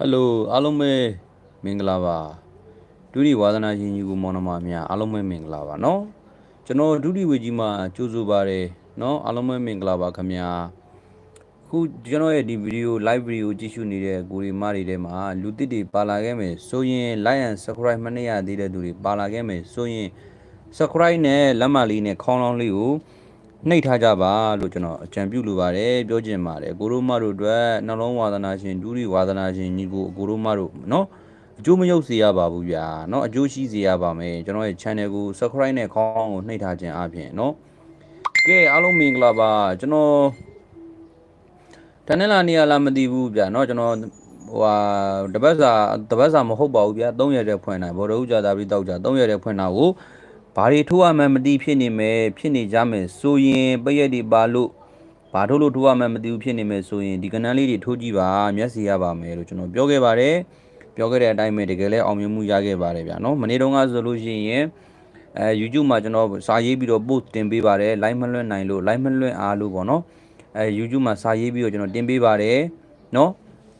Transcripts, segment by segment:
ဟယ်လိုအားလုံးပဲမင်္ဂလာပါဒုတိယဝါသနာရှင်ကြီးကိုမောင်နှမများအားလုံးပဲမင်္ဂလာပါနော်ကျွန်တော်ဒုတိယဝေကြီးမှာကြိုးဆိုပါတယ်နော်အားလုံးပဲမင်္ဂလာပါခင်ဗျာခုကျွန်တော်ရဲ့ဒီဗီဒီယို live video ကြည့်ရှုနေတဲ့ကိုရီမားတွေထဲမှာလူတစ်တွေပါလာခဲ့မယ်ဆိုရင် like and subscribe မနှိပ်ရသေးတဲ့သူတွေပါလာခဲ့မယ်ဆိုရင် subscribe နဲ့လက်မလေးနဲ့ခေါင်းလောင်းလေးကို နှိပ်ထားကြပါလို့ကျွန်တော်အကြံပြုလိုပါတယ်ပြောချင်ပါတယ်ကိုရိုမတို့အတွက်နှလုံးဝါသနာရှင်ဒူရီဝါသနာရှင်ညီကိုကိုရိုမတို့เนาะအကျိုးမရောက်စေရပါဘူးဗျာเนาะအကျိုးရှိစေရပါမယ်ကျွန်တော်ရဲ့ channel ကို subscribe နဲ့ခေါင်းကိုနှိပ်ထားခြင်းအပြင်เนาะကဲအားလုံးမင်္ဂလာပါကျွန်တော်တနင်္လာနေ့ကလာမသိဘူးဗျာเนาะကျွန်တော်ဟိုဟာတပတ်စာတပတ်စာမဟုတ်ပါဘူးဗျာ3ရက်တည်းဖွင့်နိုင်ဘော်တော်ဥကြတာပြီးတောက်ကြ3ရက်တည်းဖွင့်တာကို ဘာတွေထိုးရမှန်းမသိဖြစ်နေမယ်ဖြစ်နေကြမယ်ဆိုရင်ပရက်တွေပါလို့ဘာထိုးလို့ထိုးရမှန်းမသိဘူးဖြစ်နေမယ်ဆိုရင်ဒီကနန်းလေးတွေထိုးကြည့်ပါမျက်စိရပါမယ်လို့ကျွန်တော်ပြောခဲ့ပါတယ်ပြောခဲ့တဲ့အတိုင်းပဲတကယ်လဲအောင်မြင်မှုရခဲ့ပါတယ်ဗျာနော်မနေ့တုန်းကဆိုလို့ရှိရင်အဲ YouTube မှာကျွန်တော်စာရေးပြီးတော့ post တင်ပေးပါတယ် live မလွှင့်နိုင်လို့ live မလွှင့်အားလို့ပေါ့နော်အဲ YouTube မှာစာရေးပြီးတော့ကျွန်တော်တင်ပေးပါတယ်နော်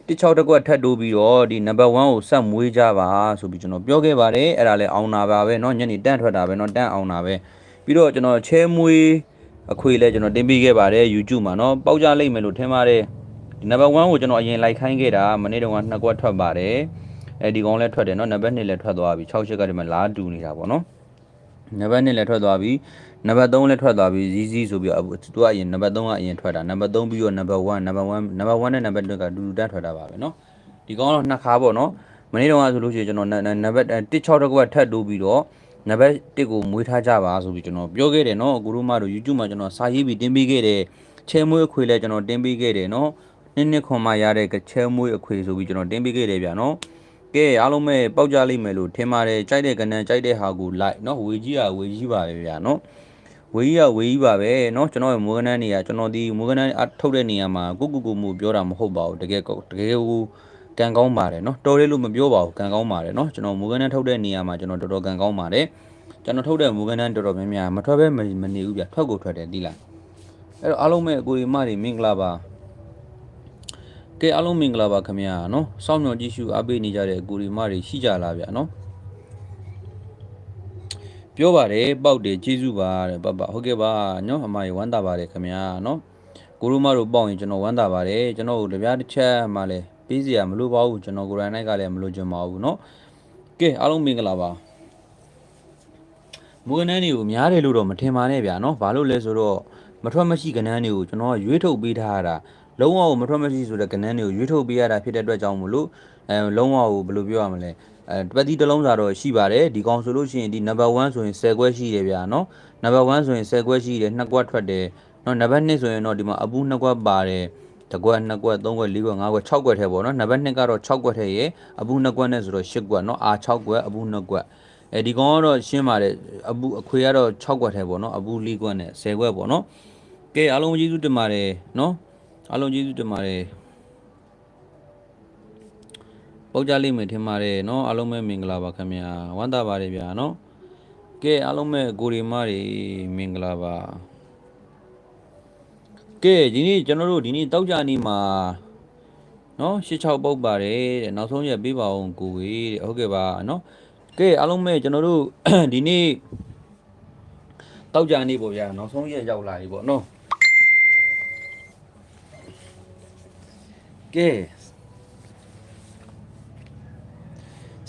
16တကွက်ထပ်တိုးပြီးတော့ဒီ number 1ကိုဆက်မွေးကြပါဆိုပြီးကျွန်တော်ပြောခဲ့ပါတယ်အဲ့ဒါလည်းအောင်နာပါပဲเนาะညနေတန့်ထွက်တာပဲเนาะတန့်အောင်နာပဲပြီးတော့ကျွန်တော်ချဲမွေးအခွေလည်းကျွန်တော်တင်ပေးခဲ့ပါတယ် YouTube မှာเนาะပေါက်ကြလိမ့်မယ်လို့ထင်ပါတယ်ဒီ number 1ကိုကျွန်တော်အရင်လိုက်ခိုင်းခဲ့တာမနေ့တုန်းကနှစ်ကွက်ထွက်ပါတယ်အဲဒီကောင်လည်းထွက်တယ်เนาะ number 2လည်းထွက်သွားပြီ6ချက်ကဒီမှာလာတူနေတာပေါ့เนาะ နံပါတ်2လည်းထွက်သွားပြီနံပါတ်3လည်းထွက်သွားပြီဇီးဇီးဆိုပြီးတော့သူကအရင်နံပါတ်3ကအရင်ထွက်တာနံပါတ်3ပြီးတော့နံပါတ်1နံပါတ်1နံပါတ်1နဲ့နံပါတ်2ကဒူဒူတန်းထွက်တာပါပဲเนาะဒီကောင်တော့နှစ်ခါပေါ့เนาะမနေ့တုန်းကဆိုလို့ရှိရင်ကျွန်တော်နံပါတ်16တကွက်ထပ်တိုးပြီးတော့နံပါတ်1ကိုမွေးထားကြပါဆိုပြီးကျွန်တော်ပြောခဲ့တယ်เนาะအခုတို့မှတို့ YouTube မှာကျွန်တော်စာရေးပြီးတင်ပေးခဲ့တယ်ချဲမွေးအခွေလည်းကျွန်တော်တင်ပေးခဲ့တယ်เนาะနှစ်နှစ်ခွန်မှရတဲ့ချဲမွေးအခွေဆိုပြီးကျွန်တော်တင်ပေးခဲ့တယ်ဗျာเนาะ ကဲအားလုံးပဲပေါက်ကြလိမ့်မယ်လို့ထင်ပါတယ်ကြိုက်တဲ့ကဏ္ဍကြိုက်တဲ့ဟာကိုလိုက်เนาะဝေကြီးကဝေကြီးပါပဲဗျာเนาะဝေကြီးကဝေကြီးပါပဲเนาะကျွန်တော်ရဲ့မိုးကနန်းနေရကျွန်တော်ဒီမိုးကနန်းအထုတ်တဲ့နေရာမှာကိုကူကူမှုပြောတာမဟုတ်ပါဘူးတကယ်တကယ်ကိုကံကောင်းပါတယ်เนาะတော်တယ်လို့မပြောပါဘူးကံကောင်းပါတယ်เนาะကျွန်တော်မိုးကနန်းထုတ်တဲ့နေရာမှာကျွန်တော်တော်တော်ကံကောင်းပါတယ်ကျွန်တော်ထုတ်တဲ့မိုးကနန်းတော်တော်များများမထွက်ပဲမနေဘူးဗျထွက်ကိုထွက်တယ်ဒီလားအဲ့တော့အားလုံးပဲအကိုရီမတွေမင်္ဂလာပါ ကဲအားလုံးမင်္ဂလာပါခင်ဗျာနော်စောင့်မျှော်ကြည့်ရှုအားပေးနေကြတဲ့အကူရီမတွေရှိကြလားဗျာနော်ပြောပါတယ်ပေါက်တယ်ကျေးဇူးပါတဲ့ပပဟုတ်ကဲ့ပါနော်အမရေဝမ်းသာပါတယ်ခင်ဗျာနော်ကိုရူမတို့ပေါက်ရင်ကျွန်တော်ဝမ်းသာပါတယ်ကျွန်တော်တို့တပြားတစ်ချက်မှလည်းပေးစီရမလိုပါဘူးကျွန်တော်ကိုရိုင်းနိုင်ကလည်းမလိုချင်ပါဘူးနော်ကဲအားလုံးမင်္ဂလာပါမွေးနှန်းတွေကိုများတယ်လို့တော့မထင်ပါနဲ့ဗျာနော်ဘာလို့လဲဆိုတော့မထွက်မရှိကနန်းတွေကိုကျွန်တော်ရွေးထုတ်ပေးထားတာ လုံးဝမထွက်မရှိဆိုတဲ့ကနန်းတွေကိုရွေးထုတ်ပေးရတာဖြစ်တဲ့အတွက်ကြောင့်မလို့အဲလုံးဝကိုဘယ်လိုပြောရမလဲအဲပတ်တိတစ်လုံးစာတော့ရှိပါတယ်ဒီကောင်ဆိုလို့ရှိရင်ဒီ number 1ဆိုရင်10ခွဲရှိတယ်ဗျာနော် number 1ဆိုရင်10ခွဲရှိတယ်2ခွက်ထွက်တယ်နော် number 2ဆိုရင်တော့ဒီမှာအပူ2ခွက်ပါတယ်တကွက်2ကွက်3ကွက်4ကွက်5ကွက်6ကွက်ထဲပေါ့နော်နံပါတ်2ကတော့6ကွက်ထဲရေအပူ2ကွက်နဲ့ဆိုတော့10ကွက်နော်အာ6ကွက်အပူ2ကွက်အဲဒီကောင်ကတော့ရှင်းပါတယ်အပူအခွေကတော့6ကွက်ထဲပေါ့နော်အပူ4ကွက်နဲ့10ကွက်ပေါ့နော်ကဲအားလုံးကျေးဇူးတင်ပါတယ်နော် အားလုံးကျေးဇူးတင်ပါတယ်ပေါက်ကြလိမ့်မယ်ထင်ပါတယ်နော်အားလုံးပဲမင်္ဂလာပါခင်ဗျာဝမ်းသာပါတယ်ဗျာနော်ကဲအားလုံးပဲကိုရီမတွေမင်္ဂလာပါကဲဒီနေ့ကျွန်တော်တို့ဒီနေ့တောက်ကြနေမှာနော်86ပုတ်ပါတယ်တဲ့နောက်ဆုံးရက်ပေးပါအောင်ကိုဝေးတဲ့ဟုတ်ကဲ့ပါနော်ကဲအားလုံးပဲကျွန်တော်တို့ဒီနေ့တောက်ကြနေပေါ့ဗျာနောက်ဆုံးရက်ရောက်လာပြီပေါ့နော် ကဲ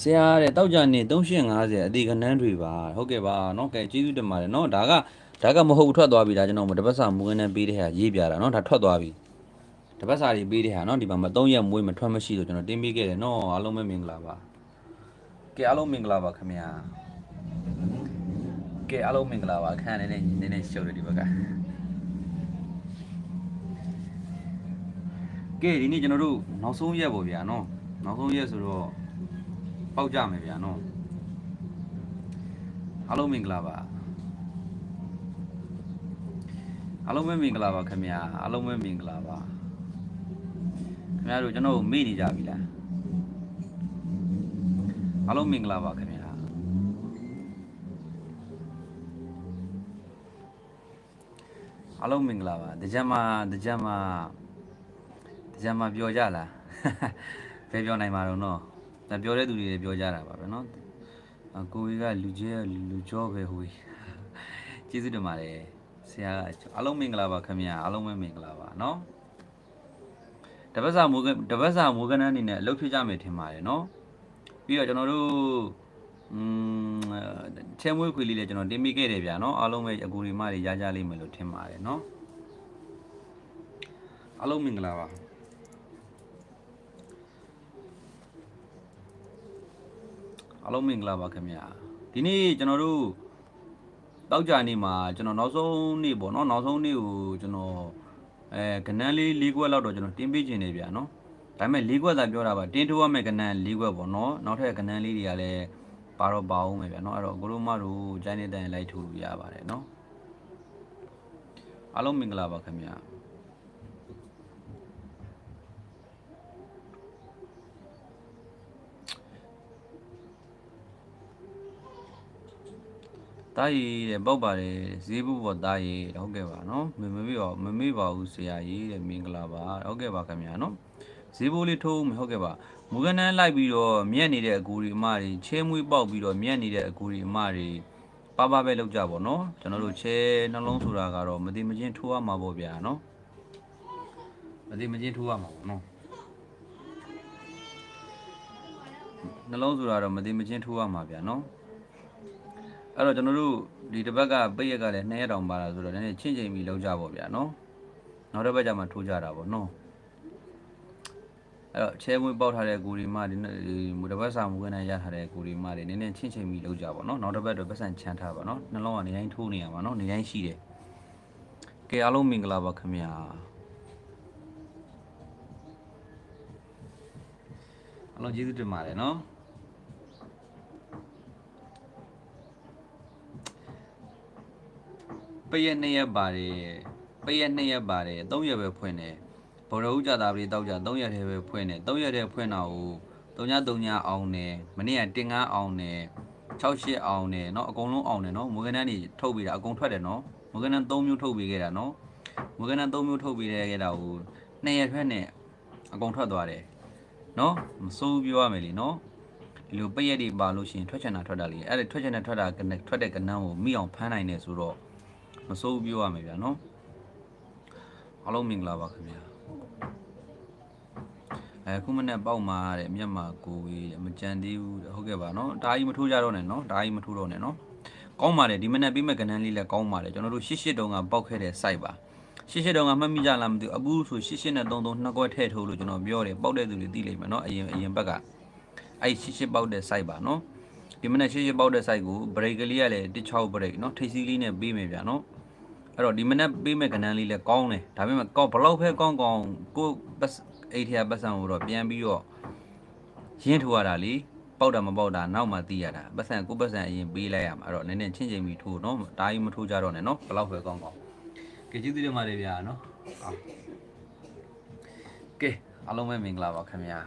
ဆရာတဲ့တောက်ကြနေ3850အတိကနန်းတွေပါဟုတ်ကဲ့ပါเนาะကဲကျေးဇူးတင်ပါတယ်เนาะဒါကဒါကမဟုတ်ထွက်သွားပြီဒါကျွန်တော်မတပတ်စာမူကန်းနဲ့ပေးတဲ့ဟာရေးပြတာเนาะဒါထွက်သွားပြီတပတ်စာတွေပေးတဲ့ဟာเนาะဒီမှာမ3ရက်မွေးမထွက်မရှိလို့ကျွန်တော်တင်ပေးခဲ့တယ်เนาะအားလုံးပဲမင်္ဂလာပါကဲအားလုံးမင်္ဂလာပါခင်ဗျာကဲအားလုံးမင်္ဂလာပါအခန်းနည်းနည်းနည်းနည်းရှုပ်တယ်ဒီဘက်က ကဲဒီနေ့ကျွန်တော်တို့နောက်ဆုံးရက်ပေါ့ဗျာနော်နောက်ဆုံးရက်ဆိုတော့ပေါက်ကြမယ်ဗျာနော်အားလုံးမင်္ဂလာပါအားလုံးပဲမင်္ဂလာပါခင်ဗျာအားလုံးပဲမင်္ဂလာပါခင်ဗျားတို့ကျွန်တော်မေ့နေကြပြီလားအားလုံးမင်္ဂလာပါခင်ဗျာအားလုံးမင်္ဂလာပါတကြမှာတကြမှာ မတကြမ်းမပြောကြလားဘယ်ပြောနိုင်မှာတော့နော်ဒါပြောတဲ့သူတွေလည်းပြောကြတာပါပဲနော်အကိုကြီးကလူကြီးကလူကြောပဲဟိုကြီးကျေးဇူးတင်ပါတယ်ဆရာအားလုံးမင်္ဂလာပါခင်ဗျာအားလုံးပဲမင်္ဂလာပါနော်တပတ်စာမိုးကတပတ်စာမိုးကနန်းအနေနဲ့အလုပ်ဖြစ်ကြမယ်ထင်ပါတယ်နော်ပြီးတော့ကျွန်တော်တို့อืมချဲမွေးခွေလေးလည်းကျွန်တော်တင်မိခဲ့တယ်ဗျာနော်အားလုံးပဲအကူရီမတွေရကြလိမ့်မယ်လို့ထင်ပါတယ်နော်အားလုံးမင်္ဂလာပါ အားလုံးမင်္ဂလာပါခင်ဗျာဒီနေ့ကျွန်တော်တို့တောက်ကြနေ့မှာကျွန်တော်နောက်ဆုံးနေ့ပေါ့နော်နောက်ဆုံးနေ့ကိုကျွန်တော်အဲကနန်းလေး၄ခွက်လောက်တော့ကျွန်တော်တင်းပေးခြင်းနေဗျာနော်ဒါပေမဲ့၄ခွက်သာပြောတာပါတင်းထိုးရမယ့်ကနန်း၄ခွက်ပေါ့နော်နောက်ထပ်ကနန်းလေးတွေကလည်းပါတော့ပါအောင်မယ်ဗျာနော်အဲ့တော့ကိုရိုမတို့ကျိုင်းနေတဲ့လိုက်ထိုးလို့ရပါတယ်နော်အားလုံးမင်္ဂလာပါခင်ဗျာ တားရီတဲ့ပောက်ပါတယ်ဈေးဘူးပေါ်တားရီဟုတ်ကဲ့ပါနော်မမမေ့ပါမမေ့ပါဘူးဆရာကြီးတဲ့မင်္ဂလာပါဟုတ်ကဲ့ပါခင်ဗျာနော်ဈေးဘူးလေးထိုးမယ်ဟုတ်ကဲ့ပါမူကနန်းလိုက်ပြီးတော့မြက်နေတဲ့အကူဒီအမတွေချဲမွေးပေါက်ပြီးတော့မြက်နေတဲ့အကူဒီအမတွေပါပါပဲလောက်ကြပါနော်ကျွန်တော်တို့ချဲနှလုံးဆိုတာကတော့မတိမချင်းထိုးရမှာပေါ့ဗျာနော်မတိမချင်းထိုးရမှာပေါ့နော်နှလုံးဆိုတာတော့မတိမချင်းထိုးရမှာဗျာနော် အဲ့တော့ကျွန်တော်တို့ဒီတစ်ပတ်ကပိတ်ရက်ကလည်း2ရက်တောင်ပါလာဆိုတော့နည်းနည်းချင်းချင်းပြီးလောက်ကြပါဗျာနော်နောက်တစ်ပတ်ကျမှထိုးကြတာပေါ့နော်အဲ့တော့ချဲမွေးပေါက်ထားတဲ့ကိုရီမဒီမူတစ်ပတ်စာမူကနေရထားတဲ့ကိုရီမတွေနည်းနည်းချင်းချင်းပြီးလောက်ကြပါနော်နောက်တစ်ပတ်တော့ပတ်စံချမ်းထားပါနော်နှလုံးကနေတိုင်းထိုးနေရပါနော်နေတိုင်းရှိတယ်ကဲအားလုံးမင်္ဂလာပါခင်ဗျာအားလုံးကျေးဇူးတင်ပါတယ်နော် ပရက်နှစ်ရက်ပါတယ်ပရက်နှစ်ရက်ပါတယ်၃ရက်ပဲဖွင့်တယ်ဘော်ရဦးကြတာပြီတောက်ကြ၃ရက်တည်းပဲဖွင့်တယ်၃ရက်တည်းဖွင့်တာကို၃ည၃ညအောင်တယ်မနေ့ကတင်ငန်းအောင်တယ်6ရှစ်အောင်တယ်เนาะအကုန်လုံးအောင်တယ်เนาะမွေးကနန်းနေထုတ်ပြီးတာအကုန်ထွက်တယ်เนาะမွေးကနန်း၃မျိုးထုတ်ပြီးခဲ့တာเนาะမွေးကနန်း၃မျိုးထုတ်ပြီးခဲ့တာကိုနှစ်ရက်ထွက်နဲ့အကုန်ထွက်သွားတယ်เนาะမစိုးဘူးပြောရမယ်လीเนาะဒီလိုပရက်တွေပါလို့ရှိရင်ထွက်ချင်တာထွက်တာလေအဲ့ဒါထွက်ချင်တဲ့ထွက်တာထွက်တဲ့ကနန်းကိုမိအောင်ဖမ်းနိုင်တယ်ဆိုတော့ မစိုးဘူးပြောရမယ်ဗျာနော်အားလုံးမင်္ဂလာပါခင်ဗျာအဲခုမနဲ့ပေါက်မှာတဲ့မျက်မှာကိုဝေးတဲ့မကြံသေးဘူးတဲ့ဟုတ်ကဲ့ပါနော်ဒါကြီးမထိုးကြတော့နဲ့နော်ဒါကြီးမထိုးတော့နဲ့နော်ကောင်းပါတယ်ဒီမနဲ့ပြီးမဲ့ကနန်းလေးလည်းကောင်းပါတယ်ကျွန်တော်တို့ရှစ်ရှစ်တုံးကပေါက်ခဲ့တဲ့ site ပါရှစ်ရှစ်တုံးကမှတ်မိကြလားမသိဘူးအပူဆိုရှစ်ရှစ်နဲ့33နှစ်ခွက်ထည့်ထိုးလို့ကျွန်တော်ပြောတယ်ပေါက်တဲ့သူတွေသိလိမ့်မယ်နော်အရင်အရင်ဘက်ကအဲ့ရှစ်ရှစ်ပေါက်တဲ့ site ပါနော် ဒီမနဲ့ရှစ်ရှစ်ပေါက်တဲ့ site ကို break ကလေးကလည်း16 break နော်ထိပ်စီးလေးနဲ့ပေးမယ်ဗျာနော်အဲ့တော့ဒီမနေ့ပေးမဲ့ကဏ္ဍလေးလည်းကောင်းတယ်ဒါပေမဲ့ကောင်းဘလောက်ပဲကောင်းကောင်းကိုပတ်အိတ်ထရပတ်စံကိုတော့ပြန်ပြီးတော့ရင်းထိုးရတာလေပေါက်တာမပေါက်တာနောက်မှသိရတာပတ်စံကိုပတ်စံအရင်ပေးလိုက်ရမှာအဲ့တော့နည်းနည်းချင်းချင်းပြီးထိုးနော်ဒါကြီးမထိုးကြတော့နဲ့နော်ဘလောက်ပဲကောင်းကောင်းကဲကျေးဇူးတင်ပါတယ်ဗျာနော်ဟုတ်ကဲအားလုံးပဲမင်္ဂလာပါခင်ဗျာ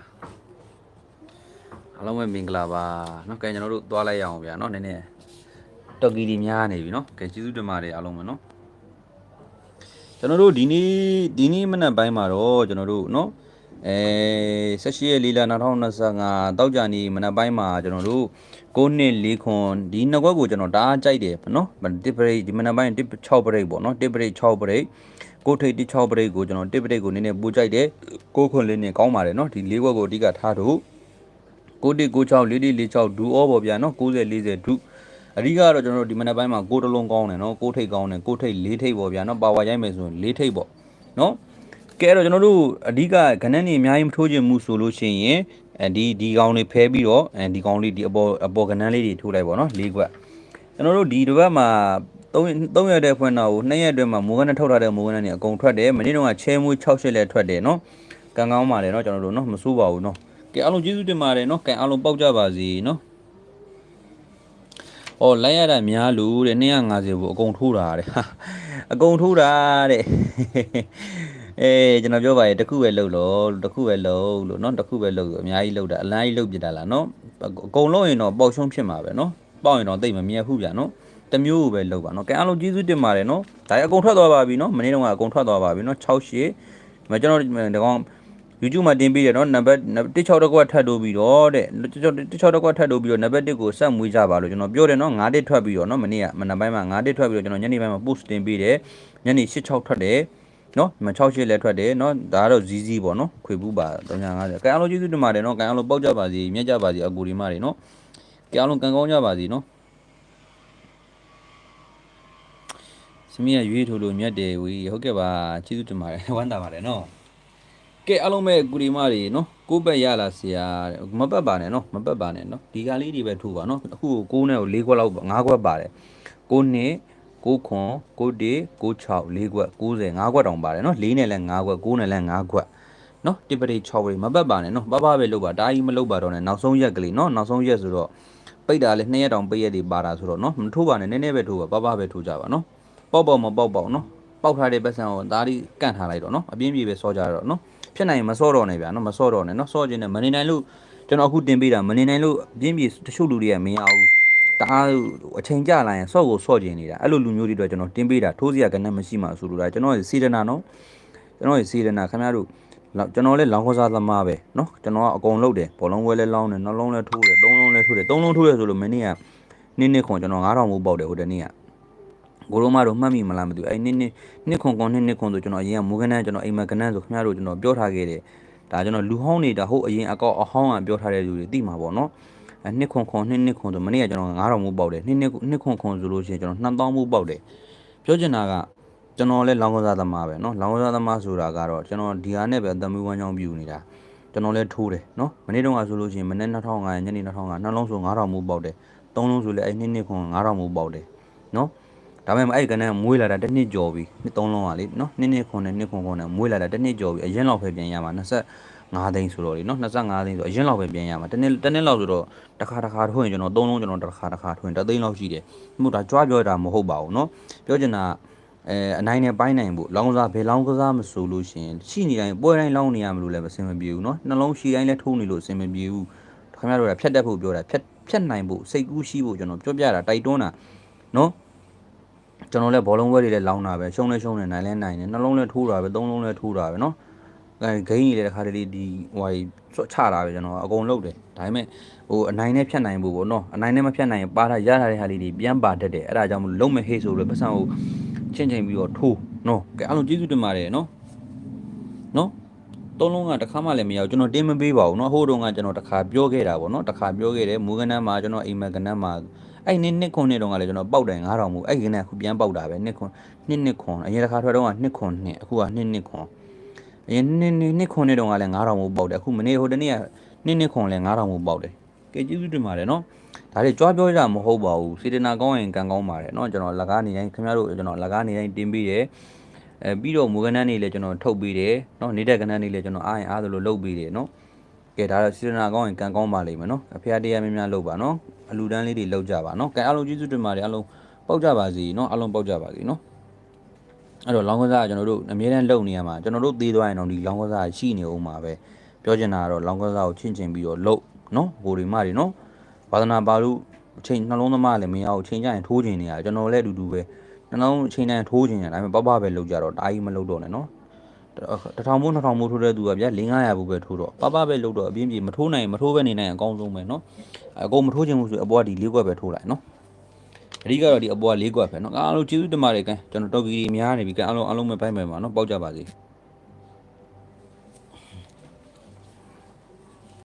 အားလုံးပဲမင်္ဂလာပါနော်ကဲကျွန်တော်တို့သွားလိုက်ရအောင်ဗျာနော်နည်းနည်းတော်ကီဒီများနေပြီနော်ကဲကျေးဇူးတင်ပါတယ်အားလုံးပဲနော် ကျွန်တော်တို့ဒီနေ့ဒီနေ့မနက်ပိုင်းမှာတော့ကျွန်တော်တို့เนาะအဲ16ရက်4လ2025တောက်ကြနေမနက်ပိုင်းမှာကျွန်တော်တို့9နှစ်4ခွန်ဒီနှစ်ခွက်ကိုကျွန်တော်တအားကြိုက်တယ်เนาะတစ်ပရိတ်ဒီမနက်ပိုင်းတစ်6ပရိတ်ပေါ့เนาะတစ်ပရိတ်6ပရိတ်ကိုထိတ်တစ်6ပရိတ်ကိုကျွန်တော်တစ်ပရိတ်ကိုနည်းနည်းပူကြိုက်တယ်ကိုခွန်လေးနဲ့ကောင်းပါတယ်เนาะဒီ၄ခွက်ကိုအဓိကထားတော့ 6196 4146ဒူအောပေါ့ဗျာနော်60 40ဒူအဓိကတော့ကျွန်တော်တို့ဒီမနက်ပိုင်းမှာကိုတလုံးကောင်းတယ်နော်ကိုထိတ်ကောင်းတယ်ကိုထိတ်၄ထိတ်ပေါ့ဗျာနော်ပါဝါရိုက်မယ်ဆိုရင်၄ထိတ်ပေါ့နော်ကဲတော့ကျွန်တော်တို့အဓိကခဏနေအများကြီးမထိုးခြင်းမှုဆိုလို့ရှိရင်အဲဒီဒီကောင်လေးဖဲပြီးတော့အဲဒီကောင်လေးဒီအပေါ်အပေါ်ကဏန်းလေးတွေထိုးလိုက်ပေါ့နော်၄ခွက်ကျွန်တော်တို့ဒီတစ်ပတ်မှာ3 3ရက်တဲ့ဖွင့်တော့2ရက်အတွင်းမှာမိုးကနဲ့ထုတ်ထားတဲ့မိုးကနဲ့နေအကုန်ထွက်တယ်မနေ့တော့ကချဲမွေး6ရှစ်လဲထွက်တယ်နော်ကံကောင်းပါလေနော်ကျွန်တော်တို့နော်မစိုးပါဘူးနော် ကဲအားလုံးကျေးဇူးတင်ပါတယ်နော်ကံအားလုံးပေါက်ကြပါစေနော် ။အော်လိုက်ရတာများလို့တဲ့250ဘူးအကုန်ထိုးတာတဲ့ဟာအကုန်ထိုးတာတဲ့။အေးကျွန်တော်ပြောပါရဲ့တစ်ခုပဲလှုပ်လို့တစ်ခုပဲလှုပ်လို့เนาะတစ်ခုပဲလှုပ်လို့အများကြီးလှုပ်တာအလားကြီးလှုပ်ပြတာလားเนาะအကုန်လုံးရင်တော့ပေါက်ရှုံးဖြစ်မှာပဲเนาะပေါက်ရင်တော့တိတ်မမြတ်ဘူးဗျာเนาะတစ်မျိုးကိုပဲလှုပ်ပါเนาะကဲအားလုံးကျေးဇူးတင်ပါတယ်เนาะဒါရအကုန်ထွက်သွားပါပြီเนาะမနေ့တုန်းကအကုန်ထွက်သွားပါပြီเนาะ6ရှစ်မကျွန်တော်ဒီကောင် YouTube မှာတင်ပေးတယ်နော်နံပါတ်16တကွက်ထပ်တိုးပြီးတော့တဲ့16တကွက်ထပ်တိုးပြီးတော့နံပါတ်1ကိုဆက်မွေးကြပါလို့ကျွန်တော်ပြောတယ်နော်9တစ်ထွက်ပြီးတော့နော်မနေ့ကမနက်ပိုင်းမှာ9တစ်ထွက်ပြီးတော့ကျွန်တော်ညနေပိုင်းမှာ post တင်ပေးတယ်ညနေ86ထွက်တယ်နော်ဒီမှာ68လည်းထွက်တယ်နော်ဒါကတော့ဇီးဇီးပေါ့နော်ခွေဘူးပါ350ကဲအားလုံးကျေးဇူးတင်ပါတယ်နော်ကဲအားလုံးပေါက်ကြပါစေမြတ်ကြပါစေအကူဒီမတွေနော်ကဲအားလုံးကံကောင်းကြပါစေနော်စမီးရရွေးထိုးလို့မြတ်တယ်ဝီဟုတ်ကဲ့ပါကျေးဇူးတင်ပါတယ်ဝမ်းသာပါတယ်နော် ကဲအားလုံးပဲကူဒီမတွေနော်ကိုယ့်ဘက်ရလာဆရာတဲ့မပတ်ပါနဲ့နော်မပတ်ပါနဲ့နော်ဒီကလေးတွေပဲထိုးပါနော်အခုကို9နဲ့ကို4ခွက်လောက်5ခွက်ပါတယ်9နှစ်9ခွန်9တေ9 6 4ခွက်90 5ခွက်တောင်ပါတယ်နော်4နဲ့လည်း5ခွက်9နဲ့လည်း5ခွက်နော်တိပတိ6ဝေးမပတ်ပါနဲ့နော်ပပပဲလုပ်ပါတာကြီးမလုပ်ပါတော့နဲ့နောက်ဆုံးရက်ကလေးနော်နောက်ဆုံးရက်ဆိုတော့ပိတ်တာလည်း2ရက်တောင်ပိတ်ရက်တွေပါတာဆိုတော့နော်မထိုးပါနဲ့နည်းနည်းပဲထိုးပါပပပဲထိုးကြပါနော်ပေါက်ပေါက်မပေါက်ပေါက်နော်ပေါက်ထားတဲ့ပတ်စံကိုဒါဒီကန့်ထားလိုက်တော့နော်အပြင်းပြေပဲစောကြတော့နော် ဖြစ်နိုင်ရင်မစောတော့နဲ့ဗျာနော်မစောတော့နဲ့နော်စောခြင်းနဲ့မနေနိုင်လို့ကျွန်တော်အခုတင်ပေးတာမနေနိုင်လို့ပြင်းပြေတချို့လူတွေကမရဘူးတအားအချိန်ကြာလာရင်စော့ကိုစော့ခြင်းနေတာအဲ့လိုလူမျိုးတွေတော့ကျွန်တော်တင်ပေးတာထိုးစရာကဏ္ဍမရှိမှဆိုလိုတာကျွန်တော်စီဒနာနော်ကျွန်တော်စီဒနာခင်ဗျားတို့ကျွန်တော်လည်းလောင်းကစားသမားပဲနော်ကျွန်တော်ကအကုန်လုပ်တယ်ဘောလုံးဝဲလည်းလောင်းတယ်နှလုံးလည်းထိုးတယ်သုံးလုံးလည်းထိုးတယ်သုံးလုံးထိုးတယ်ဆိုလို့မင်းကနေ့နေ့ခွန်ကျွန်တော်9000မို့ပေါက်တယ်ဟိုတနေ့က ကိုရိုမတို့မှတ်မိမလားမသိဘူးအဲ့နှစ်နှစ်နှစ်ခွန်ခွန်နှစ်နှစ်ခွန်ဆိုကျွန်တော်အရင်ကမူကနန်းကျွန်တော်အိမ်မကနန်းဆိုခင်ဗျားတို့ကျွန်တော်ပြောထားခဲ့တယ်ဒါကျွန်တော်လူဟောင်းနေတာဟုတ်အရင်အကောက်အဟောင်းကပြောထားတဲ့လူတွေသိမှာပေါ့နော်အဲ့နှစ်ခွန်ခွန်နှစ်နှစ်ခွန်ဆိုမနေ့ကကျွန်တော်9000မို့ပေါက်တယ်နှစ်နှစ်နှစ်ခွန်ခွန်ဆိုလို့ရှိရင်ကျွန်တော်2000မို့ပေါက်တယ်ပြောချင်တာကကျွန်တော်လည်းလောင်းကစားသမားပဲเนาะလောင်းကစားသမားဆိုတာကတော့ကျွန်တော်ဒီဟာနဲ့ပဲအသမီးဝမ်းချောင်းပြူနေတာကျွန်တော်လည်းထိုးတယ်เนาะမနေ့တုန်းကဆိုလို့ရှိရင်မနေ့2500ညနေ2500နှလုံးဆို9000မို့ပေါက်တယ်သုံးလုံးဆိုလည်းအဲ့နှစ်နှစ်ခွန်9000မို့ပေါက်တယ်เนาะ ဒါပေမဲ့အဲ့ကနန်းမွေးလာတာတစ်နှစ်ကျော်ပြီနှစ်သုံးလုံးကလေနော်နှစ်နှစ်ခွန်နဲ့နှစ်ခွန်ခွန်နဲ့မွေးလာတာတစ်နှစ်ကျော်ပြီအရင်လောက်ပဲပြန်ရမှာ25သိန်းဆိုတော့လေနော်25သိန်းဆိုအရင်လောက်ပဲပြန်ရမှာတစ်နှစ်တစ်နှစ်လောက်ဆိုတော့တစ်ခါတစ်ခါထွင်ကျွန်တော်သုံးလုံးကျွန်တော်တစ်ခါတစ်ခါထွင်တစ်သိန်းလောက်ရှိတယ်မှုဒါကြွားပြောတာမဟုတ်ပါဘူးနော်ပြောချင်တာအဲအနိုင်နဲ့ပိုင်းနိုင်ဖို့လောင်းကစားဘယ်လောင်းကစားမဆိုလို့ရှိရင်ရှိနေတိုင်းပွဲတိုင်းလောင်းနေရမလို့လည်းမစင်မပြေဘူးနော်နှလုံးရှိတိုင်းလည်းထိုးနေလို့အစင်မပြေဘူးခင်ဗျားတို့ကဖြတ်တတ်ဖို့ပြောတာဖြတ်ဖြတ်နိုင်ဖို့စိတ်ကူးရှိဖို့ကျွန်တော်ပြောပြတာတိုက်တွန်းတာနော် ကျွန်တော်လည်းဘောလုံးပွဲတွေလည်းလောင်းတာပဲရှုံးလဲရှုံးနေနိုင်လဲနိုင်နေနှလုံးလဲထိုးတာပဲသုံးလုံးလဲထိုးတာပဲเนาะအဲဂိမ်းကြီးလည်းတစ်ခါတလေဒီဟိုချတာပဲကျွန်တော်အကုန်လုပ်တယ်ဒါပေမဲ့ဟိုအနိုင်နဲ့ဖြတ်နိုင်ဖို့ပေါ့เนาะအနိုင်နဲ့မဖြတ်နိုင်ရင်ပါတာရထားတဲ့ဟာလေးတွေပြန်ပါတတ်တယ်အဲ့ဒါကြောင့်မလို့လုံးမဟေးဆိုလို့ပတ်စံကိုချင်းချင်းပြီးတော့ထိုးเนาะကဲအားလုံးကျေးဇူးတင်ပါတယ်เนาะเนาะသုံးလုံးကတစ်ခါမှလည်းမရဘူးကျွန်တော်တင်းမပေးပါဘူးเนาะဟိုတုန်းကကျွန်တော်တစ်ခါပြောခဲ့တာပေါ့เนาะတစ်ခါပြောခဲ့တယ်မူကနန်းမှာကျွန်တော်အိမ်မကနန်းမှာ အဲ့နှစ်နှစ်ခွန်နှစ်တုန်းကလည်းကျွန်တော်ပောက်တယ်9000မူအဲ့ဒီကနေ့အခုပြန်ပောက်တာပဲနှစ်ခွန်နှစ်နှစ်ခွန်အရင်တစ်ခါထွက်တော့ကနှစ်ခွန်နှစ်အခုကနှစ်နှစ်ခွန်အရင်နှစ်နှစ်နှစ်ခွန်နှစ်တုန်းကလည်း9000မူပောက်တယ်အခုမနေ့ဟိုတနေ့ကနှစ်နှစ်ခွန်လည်း9000မူပောက်တယ်ကဲကျေးဇူးတင်ပါတယ်နော်ဒါတွေကြွားပြောကြမဟုတ်ပါဘူးစေတနာကောင်းရင်ကံကောင်းပါတယ်နော်ကျွန်တော်လက်ကားနေတိုင်းခင်ဗျားတို့ကျွန်တော်လက်ကားနေတိုင်းတင်ပေးတယ်အဲပြီးတော့မူကနန်းနေလည်းကျွန်တော်ထုတ်ပေးတယ်နော်နေတဲ့ကနန်းနေလည်းကျွန်တော်အားရင်အားသလိုလုပ်ပေးတယ်နော် ကဲဒါတော့စေတနာကောင်းရင်ကံကောင်းပါလိမ့်မယ်နော်အဖေတရားများများလုပ်ပါနော်အလူတန်းလေးတွေလုပ်ကြပါနော်ကဲအားလုံးကျေးဇူးတင်ပါတယ်အားလုံးပေါက်ကြပါစီနော်အားလုံးပေါက်ကြပါစီနော်အဲ့တော့လောင်းကစားကကျွန်တော်တို့အမြဲတမ်းလုပ်နေရမှာကျွန်တော်တို့သေးသွားရင်တော့ဒီလောင်းကစားရှိနေအောင်ပါပဲပြောချင်တာကတော့လောင်းကစားကိုချင်းချင်းပြီးတော့လုပ်နော်ဟိုဒီမတွေနော်ဝါသနာပါလို့အချိန်နှလုံးသမားလည်းမရအောင်အချိန်ကျရင်ထိုးချင်နေရကျွန်တော်လည်းအတူတူပဲနှလုံးအချိန်တိုင်းထိုးချင်ရဒါပေမဲ့ပပပဲလုပ်ကြတော့တာကြီးမလုပ်တော့နဲ့နော် တထောင်မို့နှစ်ထောင်မို့ထိုးတဲ့သူကဗျာ၄900ဘူးပဲထိုးတော့ပပပဲလုတ်တော့အပြင်းပြေမထိုးနိုင်မထိုးပဲနေနိုင်အကောင်းဆုံးပဲเนาะအကုန်မထိုးချင်ဘူးဆိုအပေါ်ကဒီ၄ခွက်ပဲထိုးလိုက်เนาะအဓိကတော့ဒီအပေါ်က၄ခွက်ပဲเนาะအားလုံးကျေးဇူးတင်ပါတယ်ကဲကျွန်တော်တော်ဗီဒီများနေပြီကဲအားလုံးအားလုံးပဲဘိုင်းပဲပါเนาะပေါက်ကြပါစေ